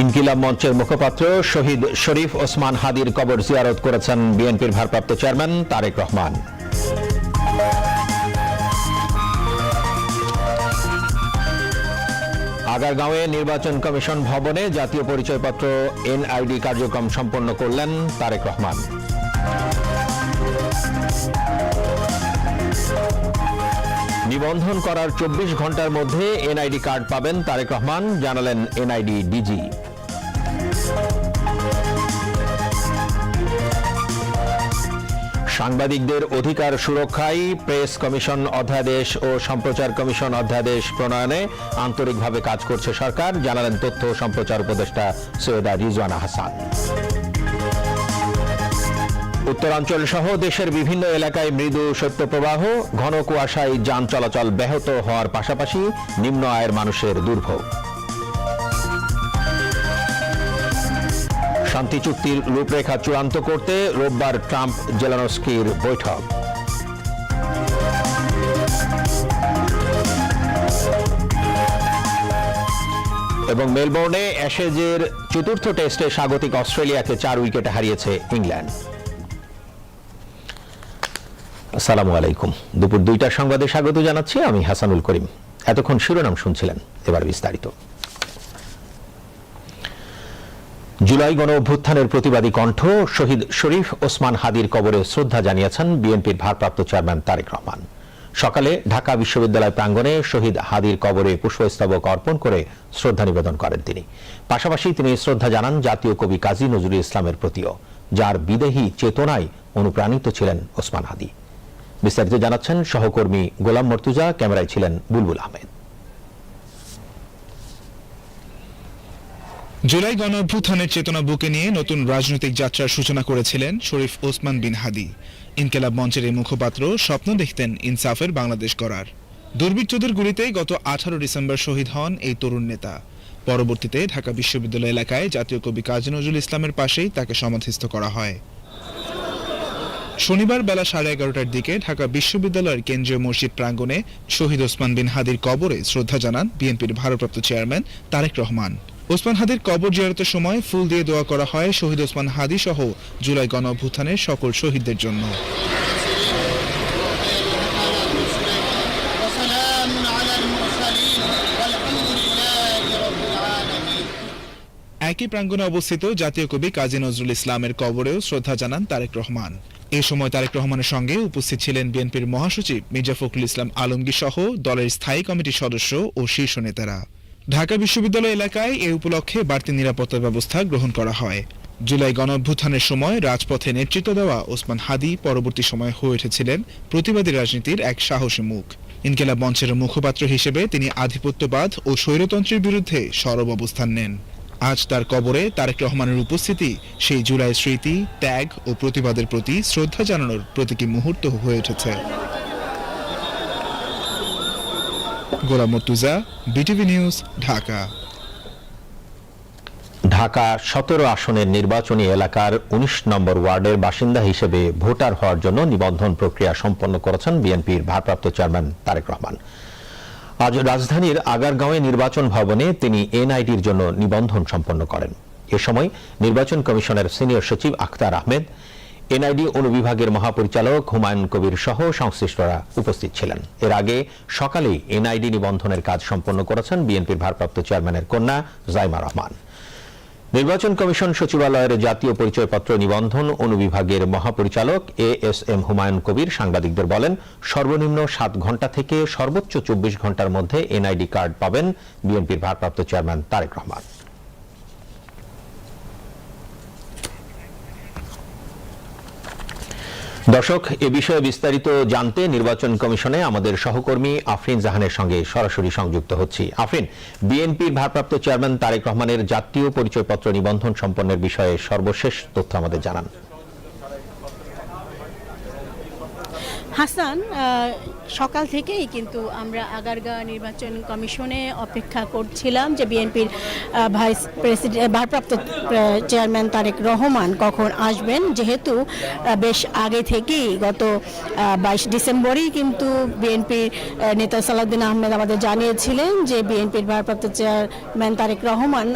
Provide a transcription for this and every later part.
ইনকিলাব মঞ্চের মুখপাত্র শহীদ শরীফ ওসমান হাদির কবর জিয়ারত করেছেন বিএনপির ভারপ্রাপ্ত চেয়ারম্যান তারেক রহমান। আগারগাঁওয়ে নির্বাচন কমিশন ভবনে জাতীয় পরিচয়পত্র এনআইডি কার্যক্রম সম্পন্ন করলেন তারেক রহমান। নিবন্ধন করার চব্বিশ ঘণ্টার মধ্যে এনআইডি কার্ড পাবেন তারেক রহমান, জানালেন এনআইডি ডিজি। সাংবাদিকদের অধিকার সুরক্ষায় প্রেস কমিশন অধ্যাদেশ ও সম্প্রচার কমিশন অধ্যাদেশ প্রণয়নে আন্তরিকভাবে কাজ করছে সরকার, জানালেন তথ্য ও সম্প্রচার উপদেষ্টা সৈয়দা রিজওয়ানা হাসান। উত্তরাঞ্চল সহ দেশের বিভিন্ন এলাকায় মৃদু শৈত্যপ্রবাহ, ঘন কুয়াশায় যান চলাচল ব্যাহত হওয়ার পাশাপাশি নিম্ন আয়ের মানুষের দুর্ভোগ। শান্তি চুক্তির রূপরেখা চূড়ান্ত করতে রোববার ট্রাম্প জেলানস্কির বৈঠক। এবং মেলবোর্নে অ্যাশেজের চতুর্থ টেস্টে স্বাগতিক অস্ট্রেলিয়াকে চার উইকেটে হারিয়েছে ইংল্যান্ড। আসসালামু আলাইকুম। দুপুর দুইটার সংবাদে স্বাগত জানাচ্ছি, আমি হাসানুল করিম। এতক্ষণ শিরোনাম শুনছিলেন, এবার বিস্তারিত। জুলাই গণ অভ্যুত্থানের প্রতিবাদী কণ্ঠ শহীদ শরীফ ওসমান হাদির কবরে শ্রদ্ধা জানিয়েছেন বিএনপির ভারপ্রাপ্ত চেয়ারম্যান তারেক রহমান। সকালে ঢাকা বিশ্ববিদ্যালয় প্রাঙ্গণে শহীদ হাদির কবরে পুষ্পস্তবক অর্পণ করে শ্রদ্ধা নিবেদন করেন তিনি। পাশাপাশি তিনি শ্রদ্ধা জানান জাতীয় কবি কাজী নজরুল ইসলামের প্রতিও, যার বিদেহী চেতনায় অনুপ্রাণিত ছিলেন ওসমান হাদি। বিস্তারিত জানাচ্ছেন সহকর্মী গোলাম মর্তুজা, ক্যামেরায় ছিলেন বুলবুল আহমেদ। জুলাই গণ অভ্যুত্থানের চেতনা বুকে নিয়ে নতুন রাজনৈতিক যাত্রার সূচনা করেছিলেন শরীফ ওসমান বিন হাদি। ইনকেলাব মঞ্চের এই মুখপাত্র স্বপ্ন দেখতেন ইনসাফের বাংলাদেশ গড়ার। দুর্বৃত্তদের গুলিতে গত আঠারো ডিসেম্বর শহীদ হন এই তরুণ নেতা। পরবর্তীতে ঢাকা বিশ্ববিদ্যালয় এলাকায় জাতীয় কবি কাজী নজরুল ইসলামের পাশেই তাকে সমাধিস্থ করা হয়। শনিবার বেলা সাড়ে এগারোটার দিকে ঢাকা বিশ্ববিদ্যালয়ের কেন্দ্রীয় মসজিদ প্রাঙ্গণে শহীদ ওসমান বিন হাদির কবরে শ্রদ্ধা জানান বিএনপির ভারপ্রাপ্ত চেয়ারম্যান তারেক রহমান। ওসমান হাদির কবর জিয়ারতের সময় ফুল দিয়ে দোয়া করা হয় শহীদ ওসমান হাদি সহ জুলাই গণ সকল শহীদদের জন্য। একই প্রাঙ্গণে অবস্থিত জাতীয় কবি কাজী নজরুল ইসলামের কবরেও শ্রদ্ধা জানান তারেক রহমান। এ সময় তারেক রহমানের সঙ্গে উপস্থিত ছিলেন বিএনপির মহাসচিব মির্জা ফখরুল ইসলাম আলমগীর সহ দলের স্থায়ী কমিটির সদস্য ও শীর্ষ নেতারা। ঢাকা বিশ্ববিদ্যালয় এলাকায় এ উপলক্ষে বাড়তি নিরাপত্তা ব্যবস্থা গ্রহণ করা হয়। জুলাই গণ অভ্যুত্থানের সময় রাজপথে নেতৃত্ব দেওয়া ওসমান হাদি পরবর্তী সময়ে হয়ে উঠেছিলেন প্রতিবাদী রাজনীতির এক সাহসী মুখ। ইনকেলাব মঞ্চের মুখপাত্র হিসেবে তিনি আধিপত্যবাদ ও স্বৈরতন্ত্রের বিরুদ্ধে সরব অবস্থান নেন। আজ তার কবরে তারেক রহমানের উপস্থিতি, সেই জুলাই স্মৃতি, ত্যাগ ও প্রতিবাদের প্রতি শ্রদ্ধা জানানোর প্রতীকী মুহূর্ত হয়ে উঠেছে। Golam Murtuza BTV news, Dhaka. Dhaka, সতেরো আসনের নির্বাচনী এলাকার ১৯ নম্বর ওয়ার্ডের বাসিন্দা হিসেবে ভোটার হওয়ার জন্য নিবন্ধন প্রক্রিয়া সম্পন্ন করেছেন বিএনপির ভারপ্রাপ্ত চেয়ারম্যান তারেক রহমান। আজ রাজধানীর আগারগাঁওয়ে নির্বাচন ভবনে তিনি এনআইডির জন্য নিবন্ধন সম্পন্ন করেন। এ সময় নির্বাচন কমিশনের সিনিয়র সচিব আখতার আহমেদ এনআইডি অনুবিভাগের মহাপরিচালক হুমায়ুন কবির সহ সংশ্লিষ্টরা উপস্থিত ছিলেন। এর আগে সকালেই এনআইডি নিবন্ধনের কাজ সম্পন্ন করেছেন বিএনপির ভারপ্রাপ্ত চেয়ারম্যানের কন্যা জাইমা রহমান। নির্বাচন কমিশন সচিবালয়ের জাতীয় পরিচয়পত্র নিবন্ধন অনুবিভাগের মহাপরিচালক A S M Humayun Kabir সাংবাদিকদের বলেন, সর্বনিম্ন সাত ঘণ্টা থেকে সর্বোচ্চ চব্বিশ ঘণ্টার মধ্যে এনআইডি কার্ড পাবেন বিএনপির ভারপ্রাপ্ত চেয়ারম্যান তারেক রহমান। দর্শক, এ বিষয়ে বিস্তারিত জানতে নির্বাচন কমিশনে আমাদের সহকর্মী আফরিন জাহানের সঙ্গে সরাসরি সংযুক্ত হচ্ছি। আফরিন বিএনপির ভারপ্রাপ্ত চেয়ারম্যান তারেক রহমানের জাতীয় পরিচয়পত্র নিবন্ধন সম্পন্নের বিষয়ে সর্বশেষ তথ্য আমাদের জানান। হাসান সকাল থেকেই কিন্তু আমরা আগারগা নির্বাচন কমিশনে অপেক্ষা করছিলাম যে বিএনপির ভাইস প্রেসিডেন্ট ভারপ্রাপ্ত চেয়ারম্যান তারেক রহমান কখন আসবেন। যেহেতু বেশ আগে থেকেই গত বাইশ ডিসেম্বরেই কিন্তু বিএনপির নেতা সালাউদ্দিন আহমেদ আমাদের জানিয়েছিলেন যে বিএনপির ভারপ্রাপ্ত চেয়ারম্যান তারেক রহমান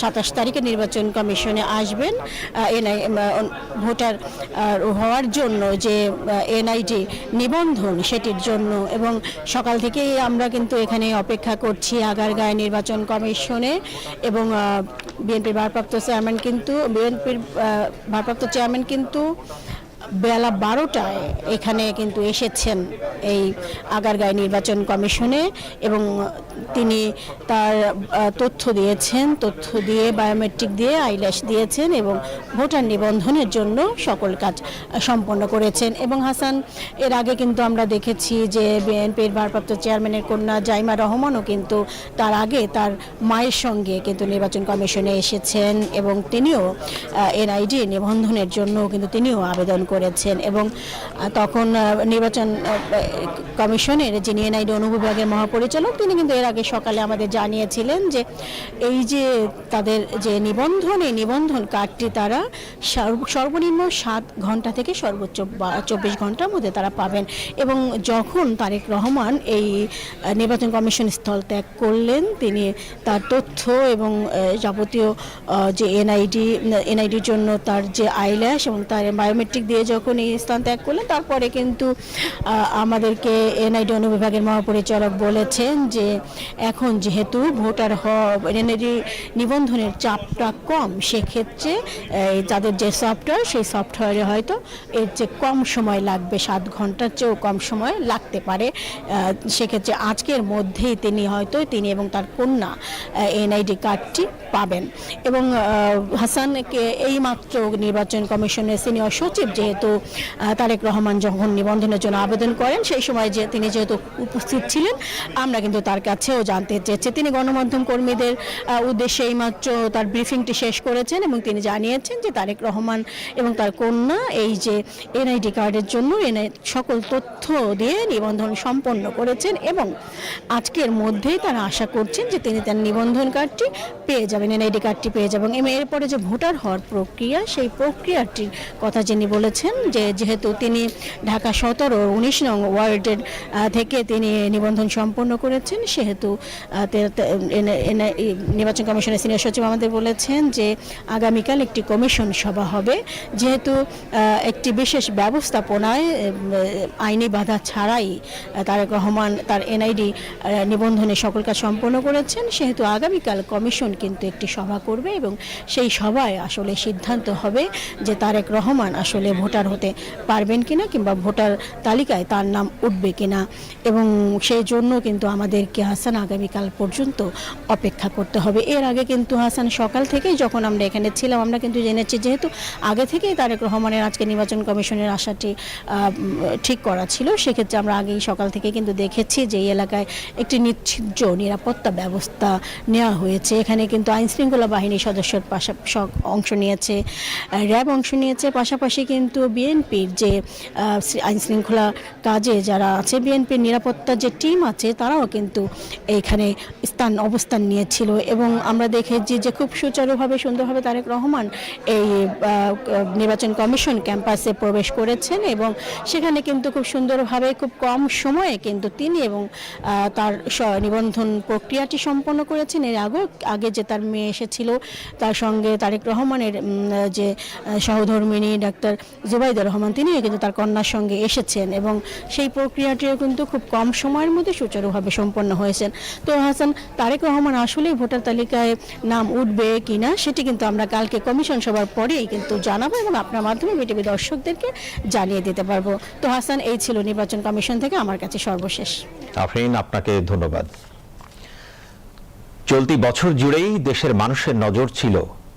সাতাশ তারিখে নির্বাচন কমিশনে আসবেন। এনআই ভোটার হওয়ার জন্য যে এনআইডি নিবন্ধন, সেটির জন্য এবং সকাল থেকেই আমরা কিন্তু এখানে অপেক্ষা করছি আগারগাঁয় নির্বাচন কমিশনে এবং বিএনপির ভারপ্রাপ্ত চেয়ারম্যান কিন্তু, বিএনপির ভারপ্রাপ্ত চেয়ারম্যান কিন্তু বেলা বারোটায় এখানে কিন্তু এসেছেন এই আগারগাঁয় নির্বাচন কমিশনে এবং তিনি তার তথ্য দিয়েছেন, তথ্য দিয়ে বায়োমেট্রিক দিয়ে আইল্যাশ দিয়েছেন এবং ভোটার নিবন্ধনের জন্য সকল কাজ সম্পন্ন করেছেন। এবং হাসান, এর আগে কিন্তু আমরা দেখেছি যে বিএনপির ভারপ্রাপ্ত চেয়ারম্যানের কন্যা জাইমা রহমানও কিন্তু তার আগে তার মায়ের সঙ্গে কিন্তু নির্বাচন কমিশনে এসেছেন এবং তিনিও এনআইডি নিবন্ধনের জন্য কিন্তু তিনিও আবেদন করেছেন। এবং তখন নির্বাচন কমিশনের যিনি এনআইডি অনুবিভাগের মহাপরিচালক, তিনি কিন্তু এর আগে সকালে আমাদের জানিয়েছিলেন যে এই যে তাদের যে নিবন্ধন, এই নিবন্ধন কার্ডটি তারা সর্বনিম্ন সাত ঘণ্টা থেকে সর্বোচ্চ চব্বিশ ঘণ্টার মধ্যে তারা পাবেন। এবং যখন তারেক রহমান এই নির্বাচন কমিশন স্থল ত্যাগ করলেন, তিনি তার তথ্য এবং যাবতীয় যে এনআইডি, এনআইডির জন্য তার যে আইল্যাশ এবং তার বায়োমেট্রিক দিয়ে যখন এই স্থান ত্যাগ করলেন, তারপরে কিন্তু আমাদেরকে এনআইডি অনুবিভাগের মহাপরিচালক বলেছেন যে এখন যেহেতু ভোটার নিবন্ধনের চাপটা কম, সেক্ষেত্রে যাদের যে সফটওয়্যার সেই সফটওয়্যারে হয়তো এর যে কম সময় লাগবে, সাত ঘণ্টার চেয়েও কম সময় লাগতে পারে। সেক্ষেত্রে আজকের মধ্যেই তিনি হয়তো তিনি এবং তার কন্যা এনআইডি কার্ডটি পাবেন। এবং হাসানকে এই মাত্র নির্বাচন কমিশনের সিনিয়র সচিব যেহেতু তারেক রহমান যখন নিবন্ধনের জন্য আবেদন করেন, সেই সময় যে তিনি যেহেতু উপস্থিত ছিলেন, আমরা কিন্তু তার কাছেও জানতে চেয়েছে। তিনি গণমাধ্যম কর্মীদের উদ্দেশ্যে এইমাত্র তার ব্রিফিংটি শেষ করেছেন এবং তিনি জানিয়েছেন যে তারেক রহমান এবং তার কন্যা এই যে এনআইডি কার্ডের জন্য এনআই সকল তথ্য দিয়ে নিবন্ধন সম্পন্ন করেছেন এবং আজকের মধ্যেই তারা আশা করছেন যে তিনি তার নিবন্ধন কার্ডটি পেয়ে যাবেন, এনআইডি কার্ডটি পেয়ে যাবেন। এবং এরপরে যে ভোটার হওয়ার প্রক্রিয়া, সেই প্রক্রিয়াটির কথা যিনি বলেছেন যে যেহেতু তিনি ঢাকা সতেরো উনিশ নং ওয়ার্ডের থেকে তিনি নিবন্ধন সম্পন্ন করেছেন, সেহেতু আহ, তে- তে- এনে- এনে- এই নির্বাচন কমিশনের সিনিয়র সচিব আমাদের বলেছেন যে আগামীকাল একটি কমিশন সভা হবে। যেহেতু একটি বিশেষ ব্যবস্থাপনায় আইনি বাধা ছাড়াই তারেক রহমান তার এনআইডি নিবন্ধনে সকল কাজ সম্পন্ন করেছেন সেহেতু আগামীকাল কমিশন কিন্তু একটি সভা করবে এবং সেই সভায় আসলে সিদ্ধান্ত হবে যে তারেক রহমান আসলে ভোটার হতে পারবেন কিনা কিংবা ভোটার তালিকায় তার নাম উঠবে কিনা। এবং সেই জন্য কিন্তু আমাদেরকে হাসান আগামীকাল পর্যন্ত অপেক্ষা করতে হবে। এর আগে কিন্তু হাসান সকাল থেকেই যখন আমরা এখানে ছিলাম, আমরা কিন্তু জেনেছি যেহেতু আগে থেকেই তারেক রহমানের আজকে নির্বাচন কমিশনের আশাটি ঠিক করা ছিল, সেক্ষেত্রে আমরা আগেই সকাল থেকে কিন্তু দেখেছি যে এই এলাকায় একটি নিচ্ছিদ্র নিরাপত্তা ব্যবস্থা নেওয়া হয়েছে। এখানে কিন্তু আইন শৃঙ্খলা বাহিনীর সদস্যর পাশা অংশ নিয়েছে, র্যাব অংশ নিয়েছে। পাশাপাশি কিন্তু বিএনপির যে আইন শৃঙ্খলা কাজে যারা আছে, বিএনপির নিরাপত্তা যে টিম আছে, তারাও কিন্তু এইখানে স্থান, অবস্থান নিয়েছিল এবং আমরা দেখেছি যে খুব সুচারুভাবে, সুন্দরভাবে তারেক রহমান এই নির্বাচন কমিশন ক্যাম্পাসে প্রবেশ করেছেন এবং সেখানে কিন্তু খুব সুন্দরভাবে, খুব কম সময়ে কিন্তু তিনি এবং তার নিবন্ধন প্রক্রিয়াটি সম্পন্ন করেছেন। এর আগেও, আগে যে তার মেয়ে এসেছিল, তার সঙ্গে তারেক রহমানের যে সহধর্মিনী ডাক্তার জুবাইদুর রহমান, তিনিও কিন্তু তার কন্যার সঙ্গে এসেছেন এবং সেই প্রক্রিয়াটিও কিন্তু খুব কম সময়ের মধ্যে সুচারুভাবে সম্পন্ন হয়েছেন। তো হাসান, তারেক রহমান আসলেই ভোটার তালিকায় নাম উঠবে কিনা, সেটি কিন্তু আমরা কালকে কমিশন সভার পরেই কিন্তু জানাব এবং আপনার মাধ্যমে বিটিভি দর্শকদেরকে জানিয়ে দিতে পারব। তো হাসান, এই ছিল নির্বাচন কমিশন থেকে, আমার কাছে সর্বশেষ। আফরিন, আপনাকে ধন্যবাদ। চলতি বছর জুড়েই দেশের মানুষের নজর ছিল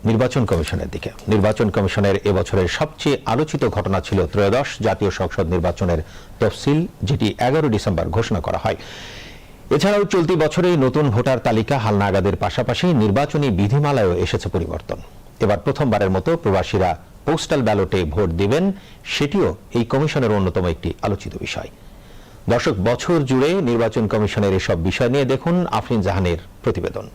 নির্বাচন কমিশনের দিকে। নির্বাচন কমিশনের এবছরের সবচেয়ে আলোচিত ঘটনা ছিল ত্রয়োদশ জাতীয় সংসদ নির্বাচনের তফসিল, যেটি এগারো ডিসেম্বর ঘোষণা করা হয়। এছাড়াও চলতি বছরে নতুন ভোটার তালিকা হালনাগাদের পাশাপাশি নির্বাচনী বিধিমালায়ও এসেছে পরিবর্তন। এবার প্রথমবারের মতো প্রবাসীরা পোস্টাল ব্যালটে ভোট দিবেন, সেটিও এই কমিশনের অন্যতম একটি আলোচিত বিষয়। দশক বছর জুড়ে নির্বাচন কমিশনের এসব বিষয় নিয়ে দেখুন আফরিন জাহানের প্রতিবেদন।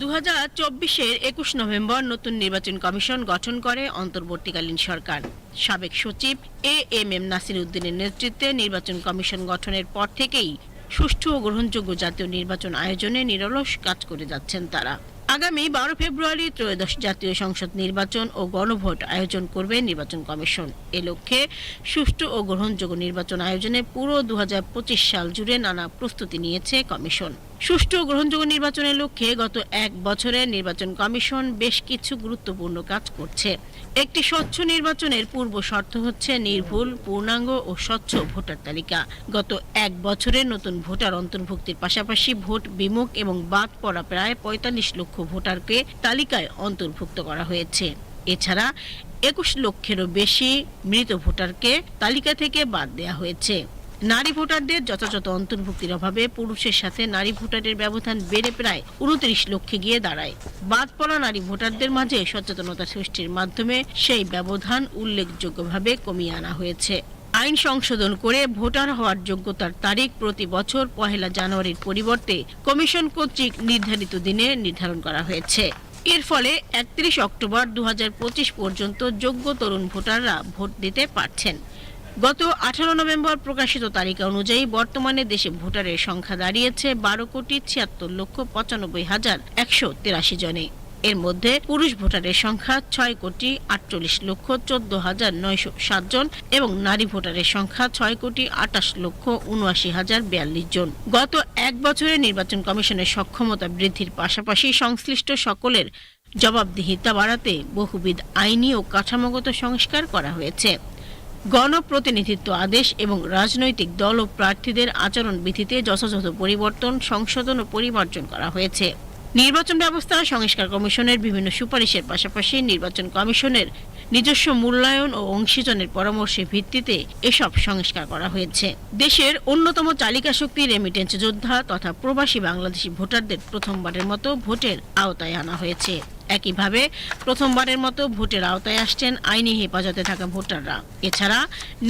দু হাজার চব্বিশের একুশ নভেম্বর নতুন নির্বাচন কমিশন গঠন করে অন্তর্বর্তীকালীন সরকার। সাবেক সচিব এ এম এম নাসির উদ্দিনের নেতৃত্বে নির্বাচন কমিশন গঠনের পর থেকেই সুষ্ঠু ও গ্রহণযোগ্য জাতীয় নির্বাচন আয়োজনে নিরলস কাজ করে যাচ্ছেন তারা। আগামী বারো ফেব্রুয়ারি ত্রয়োদশ জাতীয় সংসদ নির্বাচন ও গণভোট আয়োজন করবে নির্বাচন কমিশন। এ লক্ষ্যে সুষ্ঠু ও গ্রহণযোগ্য নির্বাচন আয়োজনে পুরো দু হাজার পঁচিশ সাল জুড়ে নানা প্রস্তুতি নিয়েছে কমিশন। সুষ্ঠু গ্রহণযোগ্য নির্বাচনের লক্ষ্যে গত এক বছরে নির্বাচন কমিশন বেশ কিছু গুরুত্বপূর্ণ কাজ করছে। একটি স্বচ্ছ নির্বাচনের পূর্ব শর্ত হচ্ছে নির্ভুল, পূর্ণাঙ্গ ও স্বচ্ছ ভোটার তালিকা। গত এক বছরে নতুন ভোটার অন্তর্ভুক্তির পাশাপাশি ভোট বিমুখ এবং বাদ পড়া প্রায় পঁয়তাল্লিশ লক্ষ ভোটারকে তালিকায় অন্তর্ভুক্ত করা হয়েছে। এছাড়া একুশ লক্ষেরও বেশি মৃত ভোটারকে তালিকা থেকে বাদ দেওয়া হয়েছে। নারী ভোটারদের যথাযথ অন্তর্ভুক্তির অভাবে পুরুষের সাথে নারী ভোটারের ব্যবধান বেড়ে প্রায় উনত্রিশ লক্ষে গিয়ে দাঁড়ায়। বাদ পড়া নারী ভোটারদের মাঝে সচেতনতা সৃষ্টির মাধ্যমে সেই ব্যবধান উল্লেখযোগ্যভাবে কমিয়ে আনা হয়েছে। আইন সংশোধন করে ভোটার হওয়ার যোগ্যতার তারিখ প্রতি বছর পহেলা জানুয়ারির পরিবর্তে কমিশন কর্তৃক নির্ধারিত দিনে নির্ধারণ করা হয়েছে। এর ফলে একত্রিশ অক্টোবর দু হাজার পঁচিশ পর্যন্ত যোগ্য তরুণ ভোটাররা ভোট দিতে পারছেন। গত আঠারো নভেম্বর প্রকাশিত তালিকা অনুযায়ী বর্তমানে দেশে ভোটারের সংখ্যা দাঁড়িয়েছে বারো কোটি ছিয়াত্তর লক্ষ পঁচানব্বই হাজার একশো তেরাশি জনে। এর মধ্যে পুরুষ ভোটারের সংখ্যা ছয় কোটি আটচল্লিশ লক্ষ চোদ্দ হাজার নয়শো জন এবং নারী ভোটারের সংখ্যা ছয় কোটি আটাশ লক্ষ উনআশি হাজার বিয়াল্লিশ জন। গত এক বছরে নির্বাচন কমিশনের সক্ষমতা বৃদ্ধির পাশাপাশি সংশ্লিষ্ট সকলের জবাবদিহিতা বাড়াতে বহুবিধ আইনি ও কাঠামোগত সংস্কার করা হয়েছে। গণপ্রতিনিধিত্ব আদেশ এবং রাজনৈতিক দল ও প্রার্থীদের আচরণ বিধিতে যথাযথ পরিবর্তন, সংশোধন ও পরিমার্জন করা হয়েছে। নির্বাচন ব্যবস্থা, সংস্কার কমিশনের বিভিন্ন সুপারিশের পাশাপাশি নির্বাচন কমিশনের নিজস্ব মূল্যায়ন ও অংশীজনের পরামর্শের ভিত্তিতে এসব সংস্কার করা হয়েছে। দেশের অন্যতম চালিকা শক্তি রেমিটেন্স যোদ্ধা তথা প্রবাসী বাংলাদেশি ভোটারদের প্রথমবারের মতো ভোটের আওতায় আনা হয়েছে। একইভাবে প্রথমবারের মতো ভোটের আওতায় আসছেন আইনি হেফাজতে থাকা ভোটাররা। এছাড়া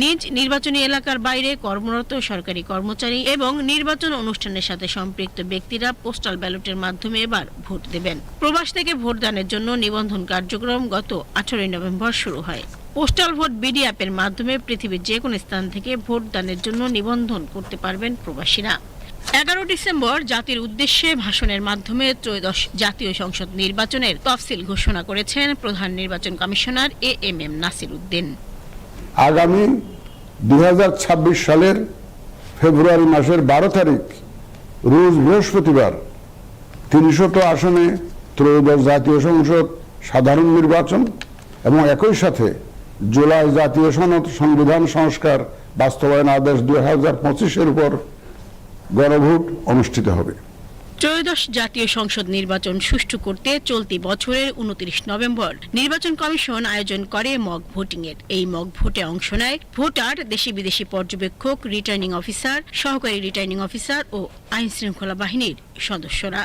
নিজ নির্বাচনী এলাকার বাইরে কর্মরত সরকারি কর্মচারী এবং নির্বাচন অনুষ্ঠানের সাথে সম্পৃক্ত ব্যক্তিরা পোস্টাল ব্যালটের মাধ্যমে এবার ভোট দেবেন। প্রবাস থেকে ভোটদানের জন্য নিবন্ধন কার্যক্রম গত আঠারোই নভেম্বর শুরু হয়। পোস্টাল ভোট বিডি অ্যাপের মাধ্যমে পৃথিবীর যে কোনো স্থান থেকে ভোটদানের জন্য নিবন্ধন করতে পারবেন প্রবাসীরা। এগারো ডিসেম্বর জাতির উদ্দেশ্যে ভাষণের মাধ্যমে ত্রয়োদশ জাতীয় সংসদ নির্বাচনের তফসিল ঘোষণা করেছেন প্রধান নির্বাচন commissioner A M M Nasir Uddin. আগামী দুই সালের ফেব্রুয়ারি মাসের বারো তারিখ, রোজ বৃহস্পতিবার, তিনশত আসনে ত্রয়োদশ জাতীয় সংসদ সাধারণ নির্বাচন এবং একই সাথে জুলাই জাতীয় সনদ সংবিধান সংস্কার বাস্তবায়ন আদেশ দুই হাজার পঁচিশের উপর গণভোট অনুষ্ঠিত হবে। ত্রয়োদশ জাতীয় সংসদ নির্বাচন সুষ্ঠু করতে চলতি বছরের উনত্রিশ নভেম্বর নির্বাচন কমিশন আয়োজন করে মক ভোটিং এর এই মক ভোটে অংশ নেয় ভোটার, দেশি বিদেশি পর্যবেক্ষক, রিটার্নিং অফিসার, সহকারী রিটার্নিং অফিসার ও আইন শৃঙ্খলা বাহিনীর সদস্যরা।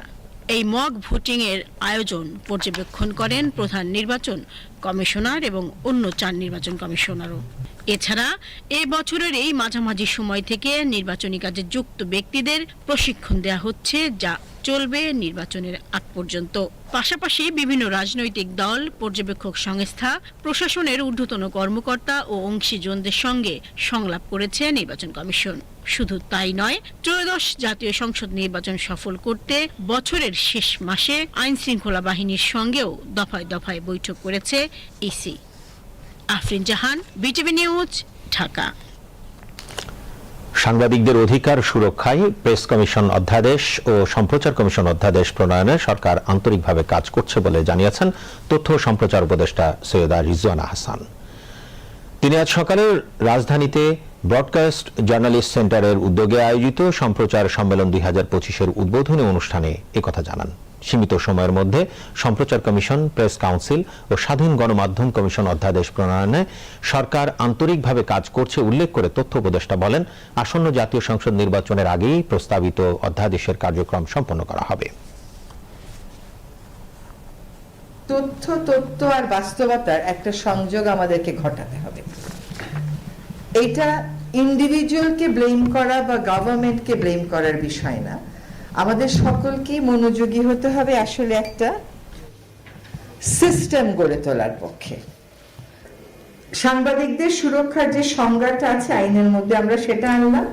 এই মক ভোটিং এর আয়োজন পর্যবেক্ষণ করেন প্রধান নির্বাচন কমিশনার এবং অন্য চার নির্বাচন কমিশনারও। এছাড়া এ বছরের এই মাঝামাঝি সময় থেকে নির্বাচনী কাজে যুক্ত ব্যক্তিদের প্রশিক্ষণ দেওয়া হচ্ছে, যা চলবে নির্বাচনের আগ পর্যন্ত। পাশাপাশি বিভিন্ন রাজনৈতিক দল, পর্যবেক্ষক সংস্থা, প্রশাসনের ঊর্ধ্বতন কর্মকর্তা ও অংশীজনদের সঙ্গে সংলাপ করেছে নির্বাচন কমিশন। শুধু তাই নয়, ত্রয়োদশ জাতীয় সংসদ নির্বাচন সফল করতে বছরের শেষ মাসে আইন শৃঙ্খলা বাহিনীর সঙ্গেও দফায় দফায় বৈঠক করেছে EC. Afrin BTV news, Dhaka. সাংবাদিকদের অধিকার সুরক্ষায় প্রেস কমিশন অধ্যাদেশ ও সম্প্রচার কমিশন অধ্যাদেশ প্রণয়নে সরকার আন্তরিকভাবে কাজ করছে বলে জানিয়েছেন তথ্য সম্প্রচার উপদেষ্টা সৈয়দা রিজওয়ানা হাসান তিনি আজ সকালে রাজধানীতে ব্রডকাস্ট জার্নালিস্ট সেন্টারের উদ্যোগে আয়োজিত সম্প্রচার সম্মেলন দুই হাজার পঁচিশের উদ্বোধনী অনুষ্ঠানে একথা জানান। সীমিত সময়ের মধ্যে সম্প্রচার কমিশন, প্রেস কাউন্সিল ও স্বাধীন গণমাধ্যম কমিশন অধ্যাদেশ প্রণয়নে সরকার আন্তরিকভাবে কাজ করছে উল্লেখ করে তথ্য উপদেষ্টা বলেন, আসন্ন জাতীয় সংসদ নির্বাচনের আগেই প্রস্তাবিত অধ্যাদেশের কার্যক্রম সম্পন্ন করা হবে। তথ্য তথ্য আর বাস্তবতার একটা সংযোগ আমাদেরকে ঘটাতে হবে। এইটা ইন্ডিভিজুয়ালকে ব্লেম করা বা গভর্নমেন্টকে ব্লেম করার বিষয় না। আমাদের সকলকেই মনোযোগী হতে হবে আসলে একটা সিস্টেম গড়ে তোলার পক্ষে। সাংবাদিকদের সুরক্ষার যে সংজ্ঞাটা আছে, আইনের মধ্যে আমরা সেটা আনলাম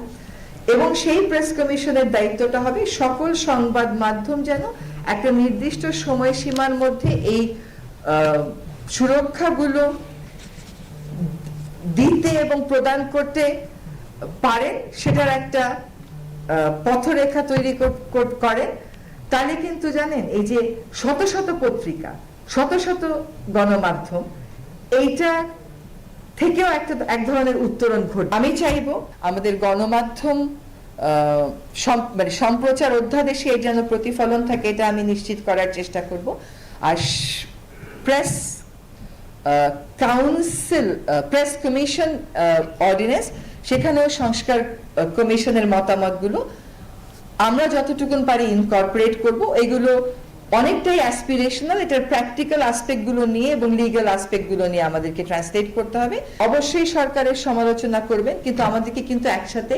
এবং সেই প্রেস কমিশনের দায়িত্বটা হবে সকল সংবাদ মাধ্যম যেন একটা নির্দিষ্ট সময়সীমার মধ্যে এই সুরক্ষাগুলো দিতে এবং প্রদান করতে পারেন, সেটার একটা পথরেখা তৈরি কর- কর- করেন তাহলে কিন্তু জানেন, এই যে শত শত পত্রিকা, শত শত গণমাধ্যম, এইটা থেকেও একটা এক ধরনের উত্তরণ ঘট। আমি চাইব আমাদের গণমাধ্যম মানে সম্প্রচার অধ্যাদেশে এর যেন প্রতিফলন থাকে, এটা আমি নিশ্চিত করার চেষ্টা করব। আর press council press commission ordinance সেখানেও সংস্কার কমিশনের মতামতগুলো আমরা যতটুকুন পারি ইনকর্পোরেট করব। এগুলো অনেকটাই অ্যাসপিরেশনাল এটার প্র্যাকটিক্যাল আসপেক্টগুলো নিয়ে এবং লিগ্যাল আসপেক্টগুলো নিয়ে আমাদেরকে ট্রান্সলেট করতে হবে। অবশ্যই সরকারের সমালোচনা করবেন, কিন্তু আমাদেরকে কিন্তু একসাথে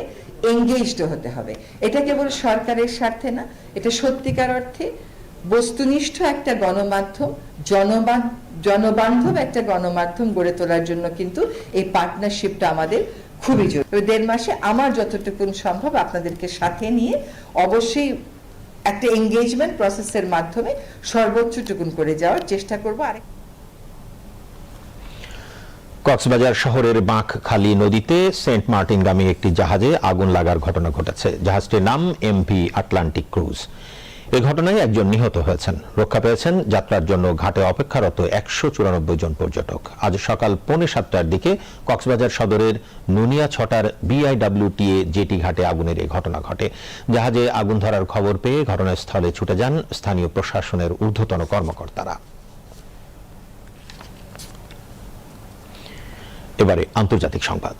এঙ্গেজড হতে হবে। এটা কেবল সরকারের স্বার্থে না, এটা সত্যিকার অর্থে বস্তুনিষ্ঠ একটা গণমাধ্যম, জনবান, জনবান্ধব একটা গণমাধ্যম গড়ে তোলার জন্য কিন্তু এই পার্টনারশিপটা আমাদের খুবই জরুরি। তবে দেড় মাসে আমার যতটুকুন সম্ভব আপনাদেরকে সাথে নিয়ে অবশ্যই একটা এঙ্গেজমেন্ট প্রসেসের মাধ্যমে সর্বোচ্চটুকুন করে যাওয়ার চেষ্টা করব। আরেক কক্সবাজার শহরের বাঁকখালী নদীতে সেন্ট মার্টিনগামী একটি জাহাজে আগুন লাগার ঘটনা ঘটেছে। জাহাজটির নাম এমভি আটলান্টিক ক্রুজ। এ ঘটনায় একজন নিহত হয়েছেন। রক্ষা পেয়েছেন যাত্রার জন্য ঘাটে অপেক্ষারত একশো চুরানব্বই জন পর্যটক। আজ সকাল পৌনে সাতটার দিকে কক্সবাজার সদরের নুনিয়া ছটার বিআইডব্লিউটিএ জেটি ঘাটে আগুনের এই ঘটনা ঘটে। জাহাজে আগুন ধরার খবর পেয়ে ঘটনাস্থলে ছুটে যান স্থানীয় প্রশাসনের ঊর্ধ্বতন কর্মকর্তারা। এবারে আন্তর্জাতিক সংবাদ।